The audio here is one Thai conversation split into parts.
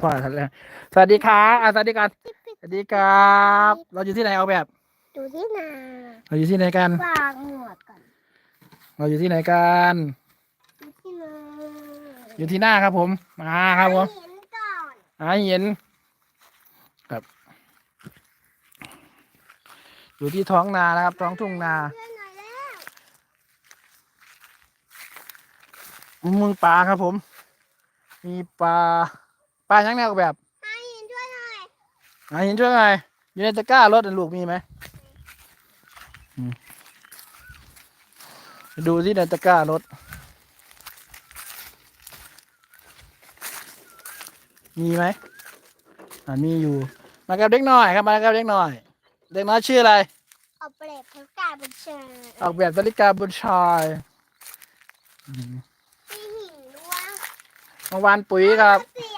พ่อทันแล้วสวัสดีครับอะสวัสดีครับสวัสดีครับ เราอยู่ที่ไหนเอาแบบ ดูที่นาเราอยู่ที่ไหนกัน วางหมวดก่อนเราอยู่ที่ไหนกัน ดูที่นาอยู่ที่หน้าครับ ผมมาครับผมเห็นก่อนหาเห็นครับ อยู่ที่ท้องนานะครับ ท้องทุ่งนา เพื่อนหน่อยแล้วเมืองปลาครับผม มีปลา ปลายังแนวแบบให้เห็นด้วยหน่อยหาเห็นช่วยหน่อยอยู่ในตะกร้ารถอันลูกมีไหมอืมไปดูที่ในตะกร้ารถ มีไหมอ่ามีอยู่ มากับเด็กหน่อยครับมากับเด็กหน่อย เด็กน้อยชื่ออะไรเอาเปรตทั้งกาบนเชิญออกแบบนาฬิกาบุญชายอืมมีหินด้วยมาวานปุ๋ยครับสี่อันเลยนะหิน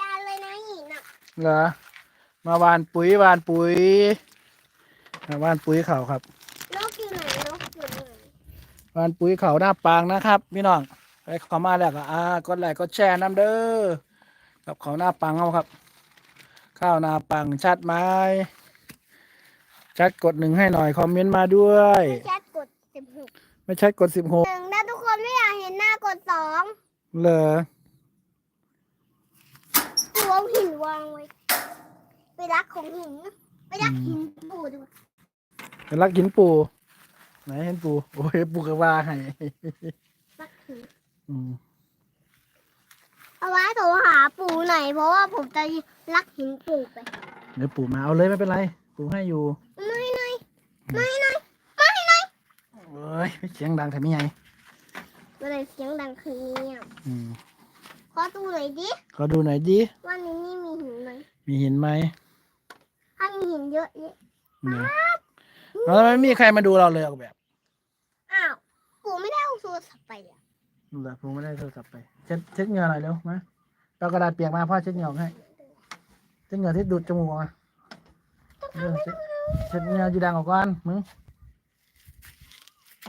อะ เหรอมาวานปุ๋ยวานปุ๋ยมาวานปุ๋ยเขาครับนกอยู่ไหนนกอยู่ไหนวานปุ๋ยเขาหน้าปางนะครับ พี่น้องไปเขอมาแล้วก็อ่ากดไลค์กดแชร์น้ำเด้อกับเขาหน้าปังเอาครับ ข้าวหนาปังชัดไหมชัดกดหนึ่งให้หน่อยคอมเมนต์มาด้วย ไม่ชัดกดสิบหกไม่ใช่กดสิบหกหนึ่งถ้าทุกคนไม่อยากเห็นหน้ากดสองเหรอ ตัวหินวางไว้ ไปรักของหินนะไปรักหินปู่ดูเป็นรักหินปู ไหนเห็นปู โอ้ยปูกระว่าให้รักหินอืมเอาไว้โทรหาปู่หน่อยเพราะว่าผมจะรักหินปู่ไปเดี๋ยวปูมาเอาเลยไม่เป็นไร ปูให้อยู่ไม่หน่อยไม่หน่อยไม่หน่อยเอ้ยเสียงดังแต่ไม่ไงก็เลยเสียงดังคืนนี้อะอืม ขอดูหน่อยดิ ขอดูหน่อยดิ ว่าในนี้มีหินไหมมีหินไหมถ้ามีหินเยอะเยอะเนี่ยแล้วทำไมไม่มีใครมาดูเราเลยออกแบบ อ้าวปู่ไม่ได้เอาโทรศัพท์ไปอะเหรอผมไม่ได้โทรศัพท์ไป เช็ดเช็ดเหงื่อหน่อยเร็วมาเอากระดาษเปียกมาพ่อเช็ดเหงื่อออกให้ เช็ดเหงื่อที่ดูดจมูกออกมาเออเช็ดเช็ดเหงื่อจีดังออกก่อนมึง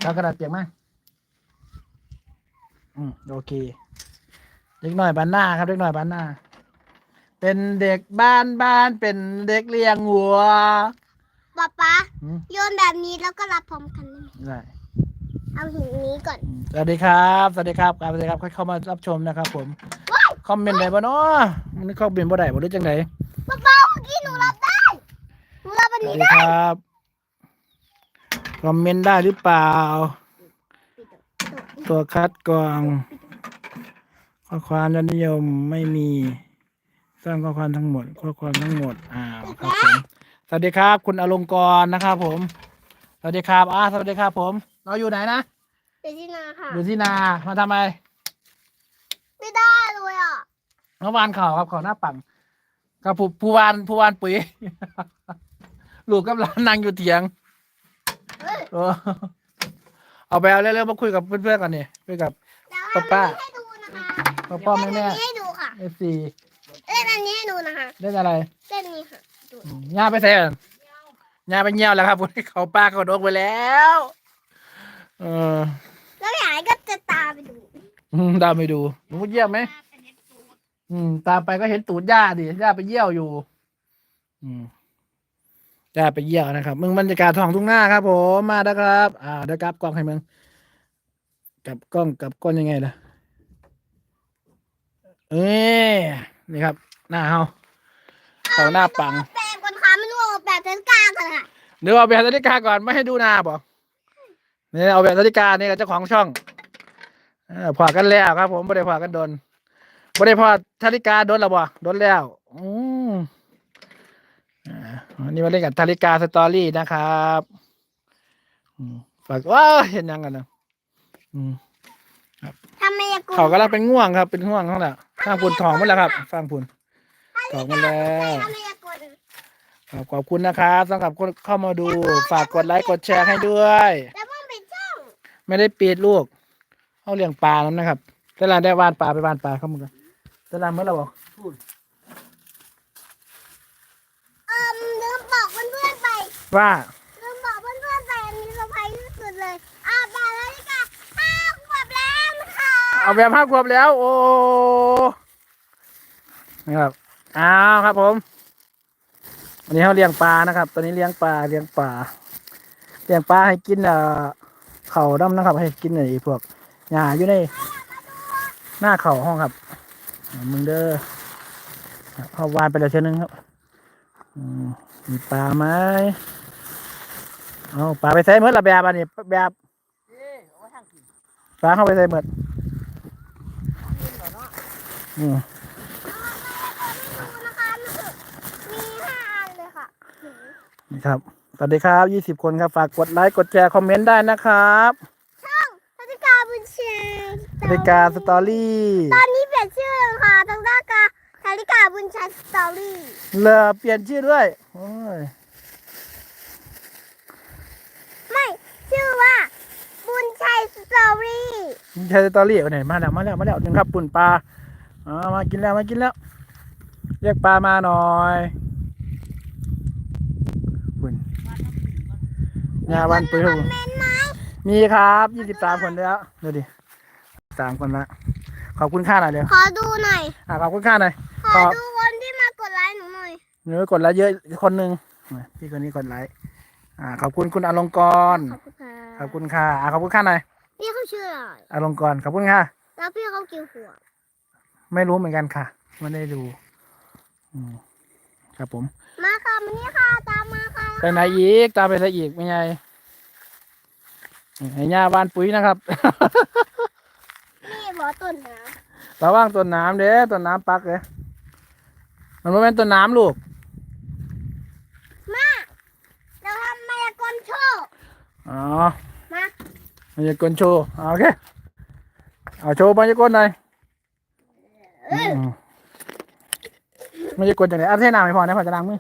เอากระดาษเปียกมาอืมโอเค เด็กหน่อยบ้านหน้าครับ เด็กหน่อยบ้านหน้า เป็นเด็กบ้านบ้านเป็นเด็กเลี้ยงวัวป๊าป๊าอืมโยนแบบนี้แล้วก็รับพร้อมกันได้ไหมได้ เอาหินนี้ก่อน สวัสดีครับ สวัสดีครับครับสวัสดีครับเข้ามารับชมนะครับ ผม คอมเมนต์ได้บ่เนาะมันคอมเมนต์บ่ได้บ่หรือจังไดป๊าป๊าเมื่อกี้หนูรับได้หนูรับอันสวันี้สดีได้ครับ คอมเมนต์ได้หรือเปล่า ตัวคัดกรอง ข้อความยอดนิยมไม่มีสร้างข้อความทั้งหมด ข้อความทั้งหมดอ้าวครับผมสวัสดีครับ คุณอลงกรณ์นะครับผม สวัสดีครับอ่าสวัสดีครับผม เราอยู่ไหนนะเดี๋ยวที่นาค่ะ อยู่ที่นามาทำไมไม่ได้เลยอะเมื่อวานข่าวครับข่าวหน้าปังกับผู้ผู้วานผู้วานปุ๋ยลูกกับหลานนั่งอยู่เถียงเฮ้ยเออเอาไปเอาเร็วๆมาคุยกับเพื่อนๆกันนี่คุยกับแต่ว่าป้าให้ดูนะคะ พ่อพ่อแม่เล่แม่นอันนี้ให้ดูค่ะเอฟซีเล่นอันนี้ให้ดูนะคะเล่นอะไรเล่นนี้ค่ะดูอืมย่าไปแทนย่าไปเงี่ยวแล้วครับวันนี้เขาป้าเขาดกไปแล้วเออแล้วยายก็จะตามไปดูอืมตามไปดูหนูเยี่ยมไหมอืม ตามไปก็เห็นตูดย่าดิย่าไปเยี่ยวอยู่ อืมย่าไปเยี่ยวนะครับ มึงบรรยากาศท้องทุ่งหน้าครับผมมาแล้วครับ อ่าเดี๋ยวกลับกล้องให้มึงกลับกล้องกลับก้นยังไงล่ะ เอ้ยนี่ครับ หน้าเฮาเขาหน้าปังแปลงคนค่ะไม่รู้ว่าแบบเทสกลางกันค่ะเดี๋ยวเอาแบบนาฬิกาก่อนไม่ให้ดูหน้าบอกนี่เอาแบบนาฬิกานี่กับเจ้าของช่องเออพอกันแล้วครับ ผมไม่ได้พอกันโดนไม่ได้พอนาฬิกาโดนแล้วบ่โดนแล้วอืมอ่าอันนี้มาเล่นกับนาฬิกาสตอรี่นะครับอืมฝากว้าวเห็นยังกันนะอืม ทำไมยากลเขากำลังเป็นง่วงครับ เป็นง่วงเขาแหละฟังผุนทองหมาแล้วครับฟังผุนทองมาแล้วทำไมยากลขอบขอบคุณนะครับสำหรับคนเข้ามาดู ฝากกดไลค์กดแชร์ให้ด้วย แล้วมันเป็นช่องไม่ได้ปิดลูกเขาเลี้ยงปลาแล้วนะครับแต่ลานได้วานปลาไปวานปลาเข้ามากันแต่ลานเมื่อไหร่บอกเอิ่มลืมบอกเพื่อนๆไปว่า เอาแบบห้าขวบแล้ว โอ้นะครับอ้าวครับผมอันนี้เขาเลี้ยงปลานะครับ ตอนนี้เลี้ยงปลาเลี้ยงปลาเลี้ยงปลาให้กินเอ่อเข่าดำนะครับ ให้กินไอ้พวกหญ้าอยู่ในหน้าเข่าห้องครับอ่ามึงเด้อเอาวานไปแล้วเช่นนึงครับอืมมีปลาไหมเอาปลาไปใส่เมื่อละแบบอันนี้แบบปลาเข้าไปใส่เมื่อ อืมดูนะคะมีห้าอันเลยค่ะหนูนี่ครับ สวัสดีครับยี่สิบคนครับ ฝากกดไลค์กดแชร์คอมเมนต์ได้นะครับช่องธติกาบุญเชียงนาฬิกาสตอรี่ ตอนนี้เปลี่ยนชื่อแล้วค่ะทางด้านกาธติกาบุญชัยสตอรี่เลอเปลี่ยนชื่อด้วย โอ้ย ไม่ ชื่อว่า บุญชัยสตอรี่ไม่ใช่สตอรี่เอาไหนมาแล้วมาแล้วมาแล้วหนึ่งครับปุ่นปลา อ๋อมากินแล้วมากินแล้ว เรียกปลามาหน่อยปุ่นงาวันปุยคหูอมเมนต์ไหมมีครับยี่สิบสามคนแล้วดูดิสามคนละขอบคุณค่าหน่อยเดี๋ยวขอดูหน่อยอะขอบคุณค่าหน่อยขขออบดูคนที่มากดไลค์หนูหน่อยเนื้อกดไลค์เยอะคนหนึ่งพี่คนนี้กดไลค์อ่าขอบคุณคุณอลงกรณ์ขอบคุณค่ะขอบคุณค่ะอ่าขอบคุณค่าหน่อยพี่เขาชื่ออะไรอลงกรณ์ขอบคุณค่ะแล้วพี่เขากี่หัว ไม่รู้เหมือนกันค่ะไม่ได้ดูอืมครับผม มาค่ะมานี่ค่ะ ตามมาค่ะไปไหนอีก ตามไปซะอีกไม่ไงไอ้ย่าบ้านปุ๋ยนะครับ นี่บอต้นนะระว่างต้นน้ำเด้ต้นน้ำปักเลยมันไม่เป็นต้นน้ำลูก มาเราทำมายากลโชว์อ๋อ มามายากลโชว์เอาโอเค เอาโชว์มายากลหน่อย เอออืมมายากลจากไหนเอาเท่น้ำไม่พอนะพอจะล้างมือ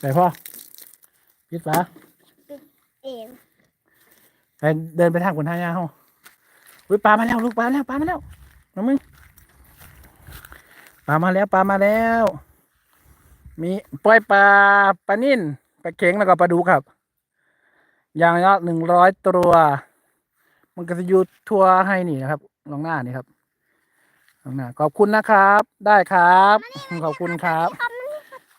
ใส่พ่อปิดฝาเองไปเดินไปทางคนท่ายาเฮาอุ้ยปลามาแล้วลูกปลามาแล้วปลามาแล้วมามึงปลามาแล้วปลามาแล้ว มีปล่อยปลาปลานิ่นปลาเข็งแล้วก็ปลาดูครับอย่างละหนึ่งร้อยตัว มันก็จะอยู่ทั่วให้นี่นะครับลองหน้านี่ครับลองหน้าขอบคุณนะครับ ได้ครับ ขอบคุณครับ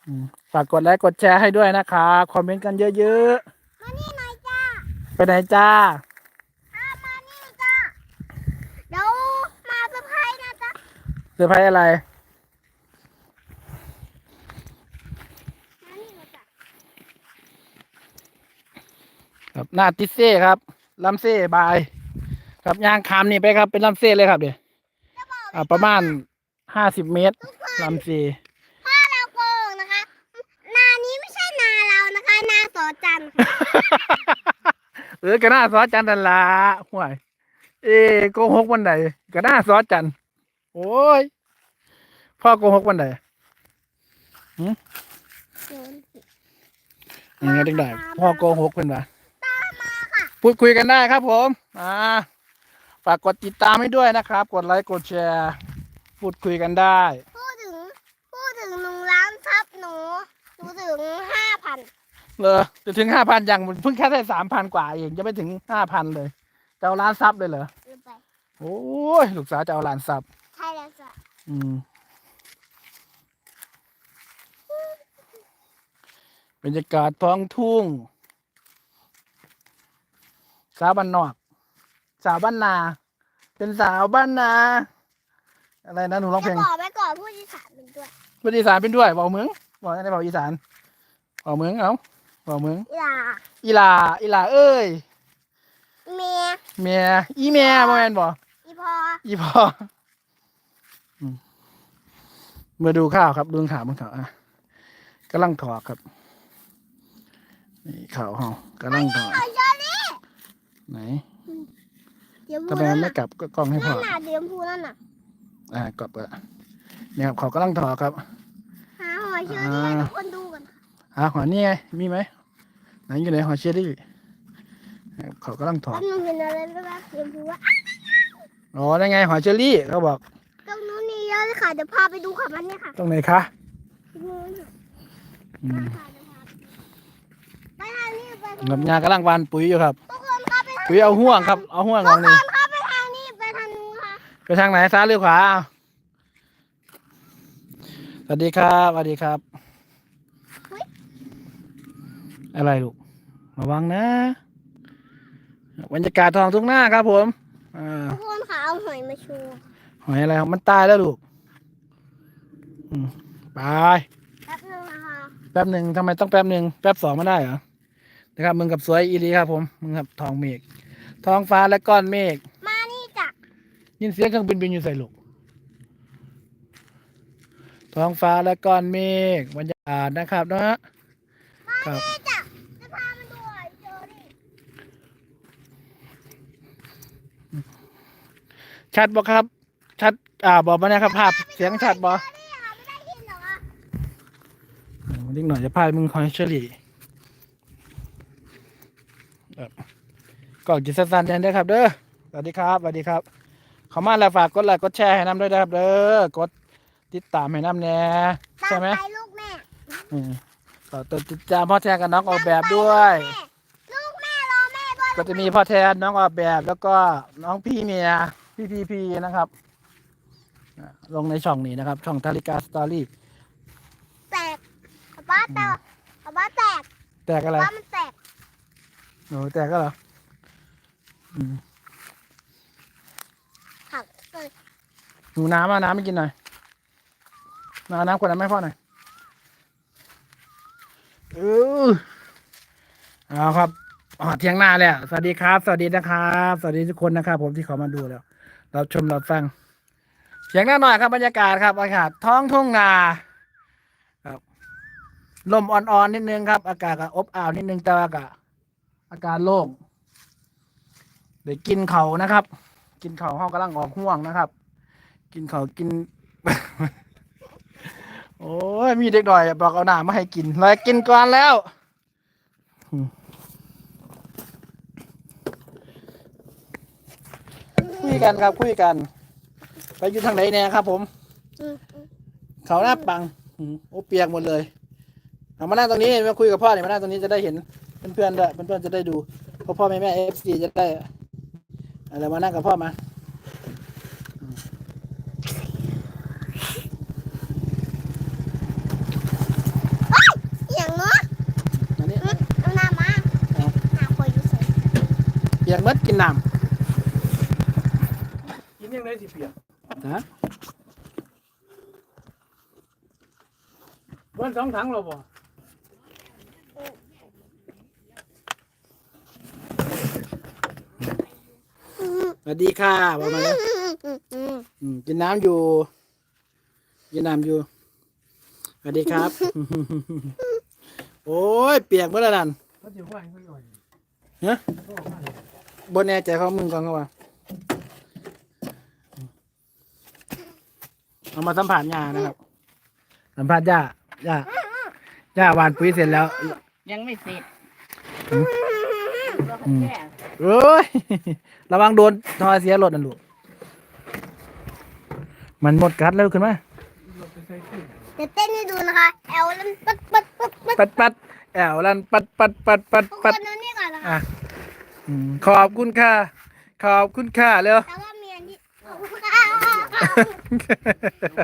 อืมฝากกดไลค์กดแชร์ให้ด้วยนะครับคอมเมนต์กันเยอะมานี่หน่อยจ้าๆไปไหนจ้าอ่ามานี่จ้าเดี๋ยวมาเซอร์ไพรส์นะจ๊ะเซอร์ไพรส์อะไรมานี่นะจ๊ะครับหน้าติเซ่ครับลำเซ่บาย ครับยางคามนี่ไปครับเป็นลำเซ่เลยครับเดี๋ยวอ่าประมาณห้าสิบเมตรลำเซ่ถ้าเราโกงนะคะ นานี้ไม่ใช่นาเรานะคะ นาสอจันทร์ค่ะเออกระหน้าซอสจันทร์นันละห่วยเอ๊ะโกหกวันไหนกระหน้าซอสจันทร์โอ้ยพ่อโกหกวันไหนยังไงถึงได้พ่อโกหกเป็นปะพูดคุยกันได้ครับผม อ่า ฝากกดติดตามให้ด้วยนะครับ กดไลค์กดแชร์ พูดคุยกันได้ พูดถึง พูดถึงหนึ่งล้านทับหนูหนูถึงห้าพันเลยจะถึงห้าพันยังเพิ่งแค่ได้สามพันกว่าเองจะไม่ถึงห้าพันเลยจะเอาล้านซับเลยเหรอลงไปโอ้ยลูกสาวจะเอาล้านซับใช่แล้วจ้ะอืมบรรยากาศท้องทุ่งสาวบ้านนอก สาวบ้านนา เป็นสาวบ้านนา อะไรนะหนูร้องเพลจะงบอกไว้ก่อนพูดอีสานเป็นด้วยพูดอีสานเป็นด้วยบอกมึงบอกอะไรบอกอีสานบอกมึงเอาบอกมึงอย่าอีหลาอีหลาเอ้ยเมียเมียอีเมียบ่แม่นบ่อีพออีพ่ออืมมาดูข้าวครับดูข่าวมันข่าวอะกำลังถอกครับนี่ข่าวเฮากำลังถอกเอาเชอรี่ไหน เดี๋ยวพูทำดไมนั่มันนไม่น่ะกลับก็กล้องให้พ่อ นั่นน่ะเดี๋ยวพูดนั่นน่ะอ่ากลับอะเนี่ยครับเขากำลังถอกครับ หาหอยเชอรี่ให้ทุกคนดูกันหาหอยนี่ไง มีไหมไหนอยู่ไหนหอยเชอรี่เขากำลังถอแป๊กบนึงเห็นอะไรแป๊บๆเดี๋ยวพูดว่าอ๋อได้ไงหอยเชอรี่เขาบอก ตรงนู้นนี่เยอะเลยค่ะเดี๋ยวพาไปดูค่ะมันเนี่ยค่ะตรงไหนคะตรงนู้นน่ะอืมค่ะเดี๋ยวพาไปทางนี้ไปทางกับนู้นยากำลังวานปุ๋ยอยู่ครับ ทุกคน เข้าไปทางปุ๋ยเอาห่วงครับ เอาห่วงทุลอกงคนี่นเข้าไปทางนี้ไปทางนู้นค่ะไปทางไหนซ้ายหรือขวาเอาสวัสดีครับสวัสดีครับ อะไรลูกระวังนะบรรยากาศทองทุ่งหน้าครับผมอ่าทุกคนค่ะเอาหอยมาชูหอยอะไรครับมันตายแล้วลูกอืมไปแป๊บนึงนะคะแป๊บหนึ่งทำไมต้องแป๊บหนึ่งแป๊บสองไม่ได้เหรอ นะครับมึงกับสวยอีรีครับผมมึงกับทองเมฆท้องฟ้าและก้อนเมฆมานี่จ้ะยินเสียงเครื่องบินบินอยู่ใส่ลูกท้องฟ้าและก้อนเมฆบรรยากาศนะครับนะฮะครับนี่จ้ะจะพามาดูหอยเชอรี่ชัดบ่ครับ ชัดอ่าบอกมานะครับภาพเสียงชัดบ่นี่ค่ะไม่ได้ยินเหรอคะนิดหน่อยจะพามึงคอยเฉลี่ครั ก็จิตสั้นๆเด่นได้อครับเด้อสวัสดีครับสวัสดีครับเขามาแล้วฝากกดไลค์กดแชร์ให้น้ำด้วยนะครับเด้อกดติดตามให้น้ำแน่ใช่ไหมตาปลูกแม่อืมก็ตัวติดตามพ่อแทนกับน้องออกแบบด้วย ลูกแม่รอแม่ด้วยก็จะมีพ่อแทนน้องออกแบบแล้วก็น้องพี่เมียพี่พีพีนะครับอ่าลงในช่องนี้นะครับ ช่องทาริกาสตอรี่แตกป๊าแตกป๊าแตก แตกอะไรป๊ามันแตกหนูแตกก็เหรอ อืมหักเลยหนูน้ำมาน้ำไม่กินหน่อยมาเอาน้ำขวดน้ำให้พ่อหน่อยเออเอาครับอ๋อเที่ยงหน้าแล้วสวัสดีครับ สวัสดีนะครับ สวัสดีทุกคนนะครับผมที่เขามาดูแล้ว เราชมเราฟังเสียงหน้าหน่อยครับบรรยากาศครับอากาศท้องทุ่งนาครับลมอ่อนๆนิดนึงครับ อากาศก็อบอ้าวนิดนึงแต่ว่าอากาศอากาศโล่ง เดี๋ยวกินเขานะครับ กินเขาห้องกำลังออกห่วงนะครับ กินเขากิน โอ้ยมีเด็กดอยบอกเอาหนามาให้กินเลยกินก่อนแล้วคุยกันครับคุยกัน ไปอยู่ทางไหนเนี่ยครับ ผม เขาหน้าปังโอ้เปียกหมดเลยเอามานั่งตรงนี้มาคุยกับพ่อเนี่ยมานั่งตรงนี้จะได้เห็นเพื่อนๆด้วยเพื่อนๆจะได้ดูพ่อพ่อแม่แม่เอฟซีจะได้ อะไรมานั่งกับพ่อมาอย่างเนาะอันนี้อืมเอาน้ำมาเอาน้ำคอยอยู่ใส่เปียกหมดกินน้ำกินยังไงสิเปียกฮะวันสองถังเราบ่ สวัสดีค่ะบอกมาเลยอืมอืมอืมอืมกินน้ำอยู่ กินน้ำอยู่ สวัสดีครับ โอ้ย เปียกเมื่อไรนั่นเขาจะว่าให้หน่อยฮะบนแน่ใจเขามึงก่อนเขาว่าเอามาสัมผัสยานะครับ สัมผัสยาย่าย่าหวานปุ๋ยเสร็จแล้ว ยังไม่เสร็จ อืม เอ้ย ระวังโดนทอเสียรถนั่นลูก มันหมดกัดแล้วขึ้นมาเดี๋ยวเต้นให้ดูนะคะแอลลันปัดปัดปัดปัดปัดปัดแอวลันปัดปัดปัดปัดทุกคปัดนดูนี่ก่อนนะคะ อะอืมขอบคุณค่ะ ขอบคุณค่ะเร็วแต่ว่าเมียนี่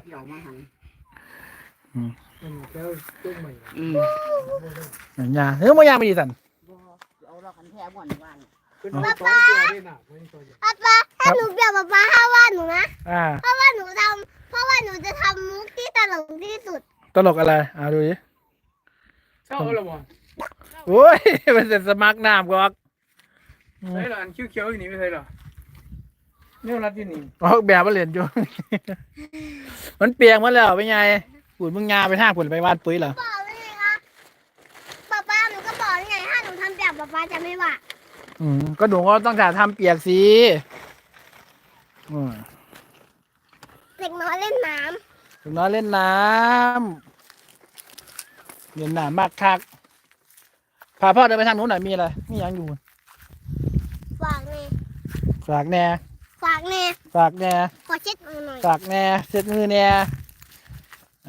เกี่ยวมาหันเป็นเจ้าจุ้งใหม่อืมอย่างยาเฮ้ยมายาไม่ดีสันเอาเรากันแท้บ่อนวัน ขึ้นมาสองตัวด้วยนะไม่ตัวใหญ่ป๊าป๊าถ้าหนูเปรียบป๊าป๊าถ้าว่าหนูนะอ่า เพราะว่าหนูทำเพราะว่าหนูจะทำมุกที่ตลกที่สุดตลกอะไรอ่าดูดิเช่าละบ่โอ้ยมันจะสมัครน้ำกอกใช่หรออันเขียวๆอย่างนี้ไม่ใช่หรอเนี่ยรัดที่นี่ออกแบบมาเหรียญอยู่มันเปียกหมาแล้วเป็นไงปุ่นมึงงาไปท่าปุ่นไปวาดปุ๋ยเหรอบอกเลยไงคะป๊าป๊าหนูก็บอกเลยไงถ้าหนูทำแบบป๊าป๊าจะไม่ว่า อืมก็หนูก็ต้องถ่ายทำเปียกสิอืมเด็กน้อยเล่นน้ถึงน้อยเล่นน้ำเล่นน้ำมากคักพาพ่อเดินไปทางนู้นหน่อยมีอะไรมีหยังอยู่ำฝากเน่ฝากแน่ ฝากเน่ฝากแน่ ขอเช็ดมือหน่อยฝากแน่เช็ดมือแน่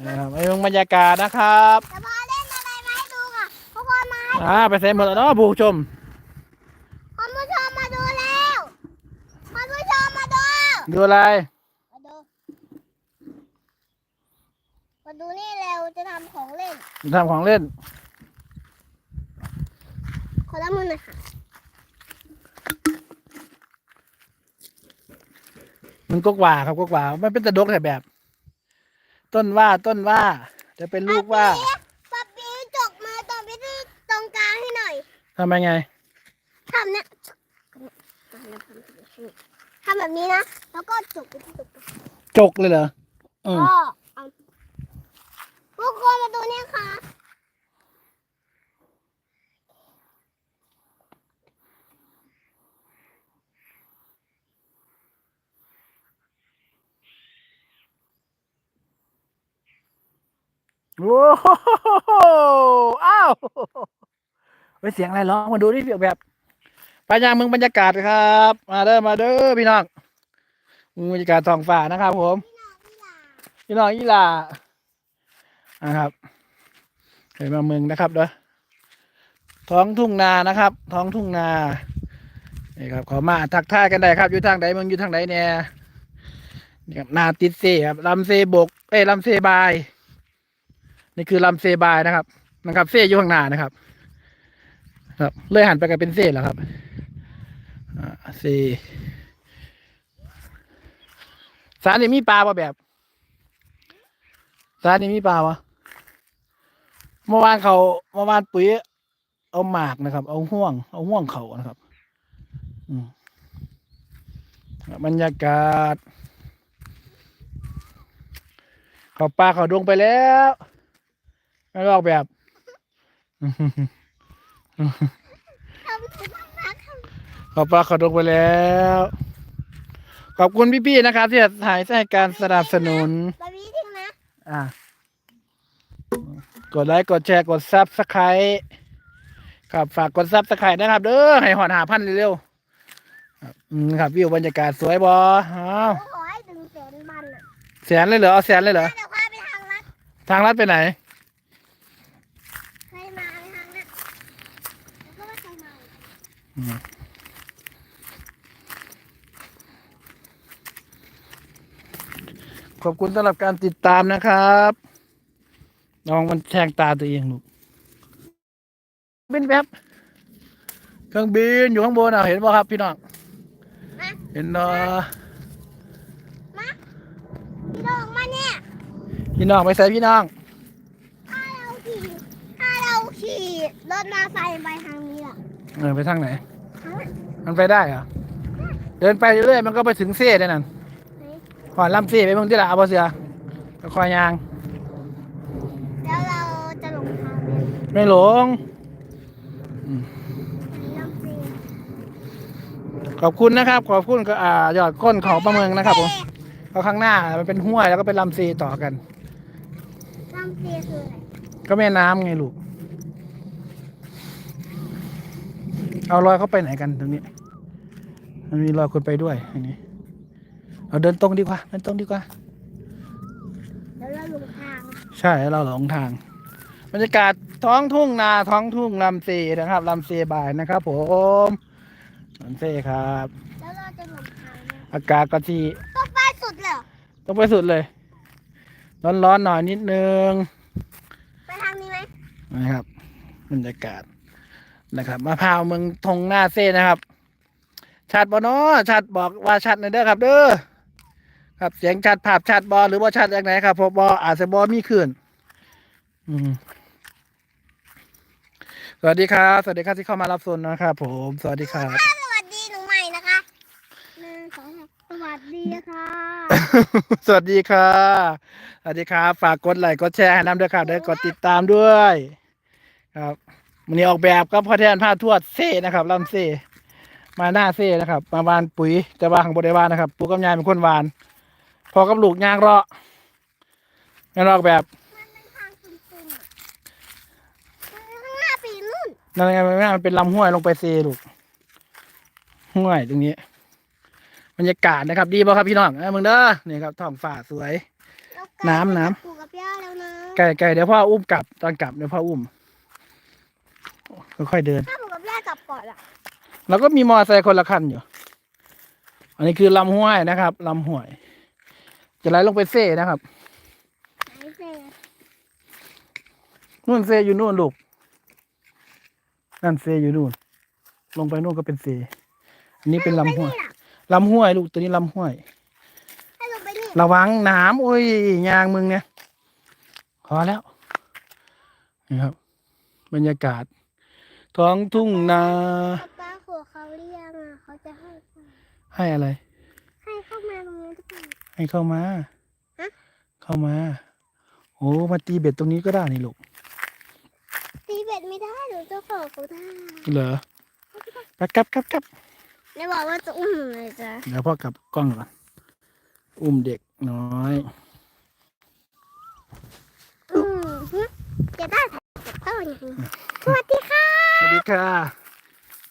นะครับไอ้บรรยากาศนะครับแต่พอเล่นอะไรมาให้ดูค่ะทุกคนมาให้อ่าไปเซ็นหมดแล้วเนาะผู้ชม ดูอะไร มาดู มาดูนี่เร็วจะทำของเล่นจะทำของเล่น ขอรัมือหน่อยค่ะมันก็กว่าครับก็กว่าไม่เป็นตะดกแต่แบบ ต้นว่าต้นว่า จะเป็นลูกว่าป๊บปีจกมาตรงพี่ตรงกลางให้หน่อยทำไมไงทำเนี่ยำแบบนี้นะ แล้วก็จกไปที่ตรงกลางจกเลยเหรออืมก็เอาทุกคนมาดูนี่ค่ะ โอ้โหอ้าวไปเสียงอะไรร้องมาดูดิเสียงแบบ ปายางเมืองบรรยากาศครับ มาเด้อมาเด้อพี่น้องอืมบรรยากาศท้องฟ้านะครับ ผม พี่น้องอีหลานะครับเห็นมาเมืองนะครับเด้อท้องทุ่งนานะครับ ท้องทุ่งนานี่ครับขอมาทักทายกันได้ครับอยู่ทางใดเมืองอยู่ทางใดเนี่ยนี่ครับนาติดเซครับลำเซบกเอ้ลำเซบาย นี่คือลำเซบายนะครับนะครับ เซ่อยู่ข้างหน้านะครับ ครับเลยหันไปกันเป็นเซ่แล้วครับ อ่สารนี่มีปลาป่ะแบบสารนี่มีปลาวะเมื่อวานเขาเมื่อวานปุ๋ยเอาหมากนะครับ เอาห่วง เอาห่วงเขานะครับบรรยากาศ เขาปลาเขาดวงไปแล้วไม่ลอกแบบ ขอบปลาขอดกไปแล้ว ขอบคุณพี่ๆนะครับที่ถ่ายให้การสนับสนุนำแบบนี้ทิ้งนะ อะ กดไลค์กดแชร์กดซับสไครต์ครับฝากกดซับสไครต์นะครับ เด้อให้หอดหาพันเร็วๆครับอืมครับวิวบรรยากาศสวยบออ้าวขอให้ถึงแสนบันอะแสนเลยเหรอเอาแสนเลยเหรอ เดี๋ยวพาไปทางลัดทางลัดไปไหนใครมาไปทางนั้นแล้วก็ไม่ใครมา ขอบคุณสำหรับการติดตามนะครับน้องมันแทงตาตัวเองลูกบินแบบเครื่องบินอยู่ข้างบนอะเห็นป่ะครับพี่น้องมาเห็นเนาะพี่น้องมาเนี่ย พี่น้องไปใส่พี่น้อง ถ้าเราขี่ถ้าเราขี่รถมาไฟไปทางนี้ล่ะเออไปทางไหนทางนั้นมันไปได้เหรอ เดินไปเรื่อยๆมันก็ไปถึงเซ่ได้นั่น ก่อนลำเซ่ไปเมืองที่ละเอาบ่เสือก็คอยยาง แล้วเราจะหลงทางไหมไม่หลง น้ำฟรีขอบคุณนะครับ ขอบคุณก็อ่ายอดก้นเขาประเมืองนะครับผมเพราะข้างหน้ามันเป็นห้วยแล้วก็เป็นลำเซต่อกัน น้ำฟรีคืออะไรก็แม่น้ำไงลูก เอารอยเขาไปไหนกันตรงนี้ มันมีรอยคนไปด้วยอันนี้ เราเดินตรงดีกว่าเดินตรงดีกว่า แล้วเราหลงทางใช่เราหลงทาง บรรยากาศท้องทุ่งนาท้องทุ่งลำเซนะครับลำเซบายนะครับ ผมลำเซครับ แล้วเราจะหลงทางไหมอากาศก็ที่ต้องไปสุดเลยเหรอต้องไปสุดเลย ร้อนๆหน่อยนิดนึงไปทางนี้ไหมนะครับบรรยากาศนะครับมะพร้าวเมืองทงหน้าเซ่นะครับชัดบอเนาะชัดบอกว่าชัดหน่อยเด้อครับ เด้อ ครับเสียงชัดภาพชัดบอหรือว่าชัดจากไหนครับเพอบออาจจะบอมีขึ้นอืมสวัสดีครับ สวัสดีครับที่เข้ามารับชมนะครับผม สวัสดีครับ สวัสดีหนูใหม่นะคะหนึ่งสองสามสวัสดีค่ะ สวัสดีค่ะ สวัสดีครับ ฝากกดไลค์กดแชร์ให้น้ำด้วยครับเด้อกดติดตามด้วย ครับวันนี้ออกแบบก็พ่อแทนผ้าทวดเซ่นะครับลำเซ่มาหน้าเซ่นะครับ มาวานปุ๋ยแต่ว่าข้างบนได้วานนะครับ ปู่กับยายเป็นคนวาน พอกับลูกยางเลาะงานออกแบบมันเป็นทางตุ่มๆอะมันข้างหน้าปีนู่นนั่นไงมันมันเป็นลำห้วยลงไปเซลูกห้วยตรงนี้บรรยากาศนะครับ ดีป่ะครับพี่น้องเอ้ยมึงเด้อนี่ครับท้องฟ้าสวยแล้วน้ำน้ำ ปู่กับย่าแล้วนะไก่ไก่เดี๋ยวพ่ออุ้มกลับตอนกลับเดี๋ยวพ่ออุ้มค่อยๆเดิน ถ้าปู่กับย่ากลับก่อนล่ะแล้วก็มีมอเตอร์ไซค์คนละคันอยู่ อันนี้คือลำห้วยนะครับลำห้วย จะไหลลงไปเซ่นะครับไหนเซ่นู่นเซอยู่นู่นลูก นั่นเซอยู่นู่น ลงไปนู่นก็เป็นเซอันนี้เป็นลำห้วยลำห้วยลูกตัวนี้ลำห้วยให้ลงไปนี่ระวังน้ำโอ้ยยางมึงเนี่ยพอแล้วนี่ครับ บรรยากาศ ท้องทุ่งนาป้าป้าหัวเขาเรียกอะเขาจะให้ ให้อะไร ให้เข้ามาตรงนี้ทุกคน ให้เข้ามาฮะเข้ามา โอ้มาตีเบ็ดตรงนี้ก็ได้นี่ลูก ตีเบ็ดไม่ได้หนูจะขอเขาได้เหรอครับครับครับครับในบอกว่าจะอุ้มเลยจ้ะเดี๋ยวพ่อกลับกล้องก่อน อุ้มเด็กน้อยอืมหึจะได้ถ่ายกับเต้าอย่างนี้สวัสดีค่ะ สวัสดีค่ะ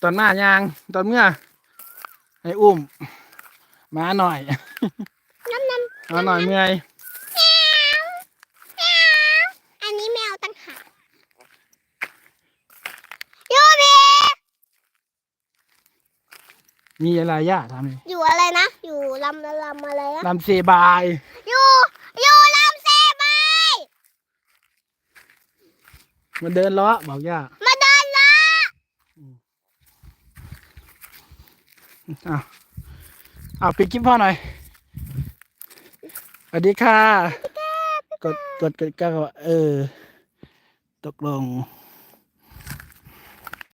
ตอนมายาง ตอนเมื่อ ให้อุ้ม มาหน่อย น้ำน้มาหน่อยเมื่อยำแมวแมวอันนี้แมวตั้งหากยูบีมีอะไรย่าทำเลยอยู่อะไรนะ อยู่ลำละลำอะไรนะลำเซบาย อยู่อยู่ลำเซบายมาเดินเลาะบอกย่ามาเดินละอ้าวอ้าวปิดคลิปพ่อหน่อยส วัสดีค่ะ กดกดกดก็เออ ตกลง